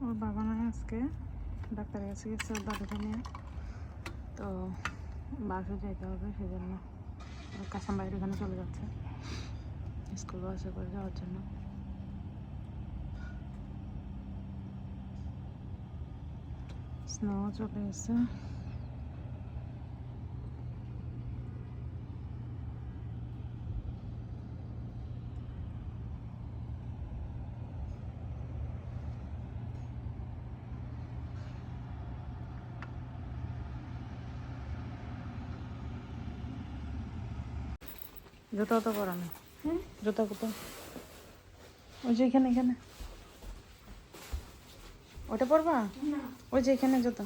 ওর বাবা নয় আজকে, ডাক্তারের কাছে গেছে, ওর দাদুকে নিয়ে। তো বাসে যেতে হবে সেই সেজন্য কাসাম বাইরে ওখানে চলে যাচ্ছে। স্কুল বাসে করে যাওয়ার জন্য। স্নো চলে গেছে জুতো তো পরানো জুতো কোথায় ওই যে এখানে এখানে। ওটা পরবা? ওই যে এখানে জুতো।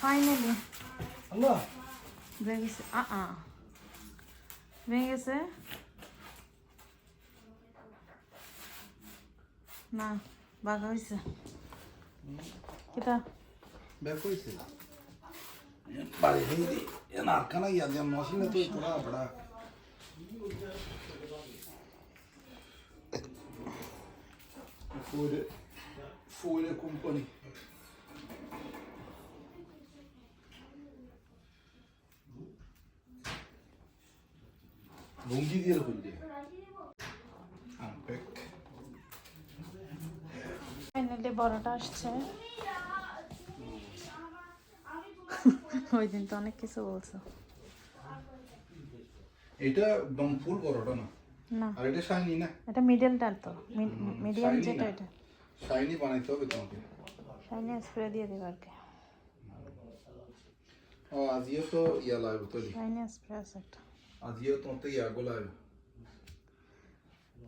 ফাইনালি আল্লাহ। ভেঙে গেছে। আ আ। ভেঙে গেছে না বাঘা হয়েছে কিতা ব্যাক হয়েছে বাড়ি hindi yan arkana geleceğim maşinle to tura bada Ford Ford company লুঙ্গি দিয়ে খুলছে আনপ্যাক। ফাইনালি বড়টা আসছে। ওই দিন তো অনেক কিছু বলছো। এটা একদম ফুল বড়টা না। না। আর এটা শাইনি না। এটা মিডলটা তো। মিডিয়াম যেটা। এটা। শাইনি বানাইতে হবে তোমাকে। শাইনি স্প্রে দিয়ে দেবে আর কি। ও আজিও তো ইয়া লাগবে তো শাইনি স্প্রে আছে একটা। আজিও তোমাতে ইয়াগো লাগবে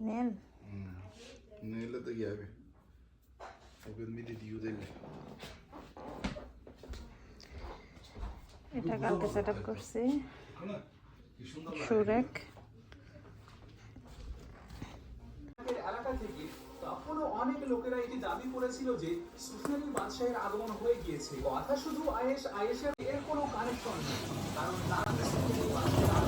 নেল নেলে তো ইয়াবে ওকে মিলি দিও দিলে এটা কালকে সেট আপ করছি সুরেক এলাকা থেকে তখনও অনেক লোকেরা এটি দাবি করেছিল যে সুফিয়ানি বাদশাহের আগমন হয়ে গিয়েছে? কথা শুধু আয়েশ আয়েশের এর কোনো কানেকশন নেই। কারণ তারা সুফিয়ানি বাদশাহের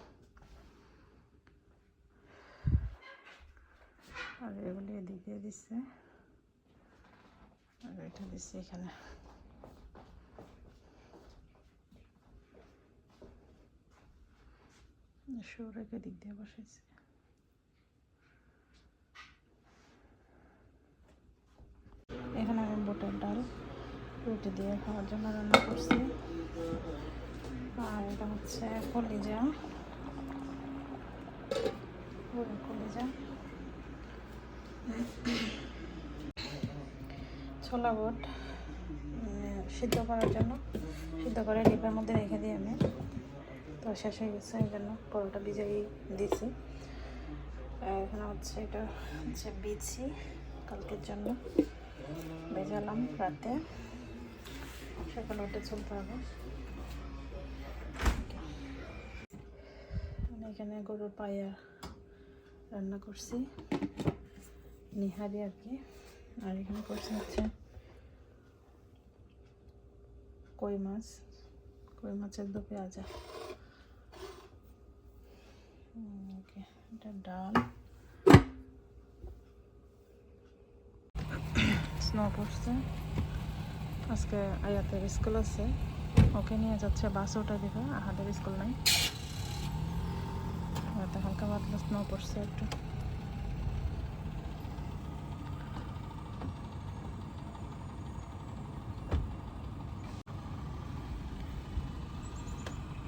আর এগুলি এদিকে দিচ্ছে আর এটা দিচ্ছে এখানে। সৌরকে দিক দিয়ে বসাইছে। এখানে আমি বুটের ডাল, রুটি দিয়ে খাওয়ার জন্য রান্না করছি। আর এটা হচ্ছে কলিজা। কলিজা। ছোলা বুট সিদ্ধ করার জন্য। সিদ্ধ করে ডিপের মধ্যে রেখে দিই আমি। তো শেষ হয়ে গেছে, এই জন্য পরোটা ভিজাই আর এখানে হচ্ছে এটা হচ্ছে বিছি কালকের জন্য ভেজালাম রাতে। সকালে ওটা চলতে হবে। এখানে গরুর পায়া রান্না করছি। নিহারি আর কি। আর এখানে করছি হচ্ছে কই মাছ? কই মাছের দো পেঁয়াজা ওকে, এটা ডাল। স্নো পড়ছে। আজকে আয়াতের স্কুল আছে। ওকে নিয়ে যাচ্ছে বাস ওটা দিবে আহাদের স্কুল নাই। হালকা পাতলা স্নো পড়ছে একটু।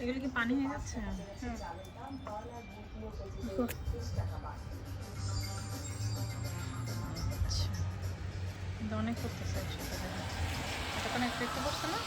এগুলো কি পানি হয়ে যাচ্ছে? আচ্ছা। অনেক করতেছে একসাথে এতক্ষণ একটু একটু করছে না?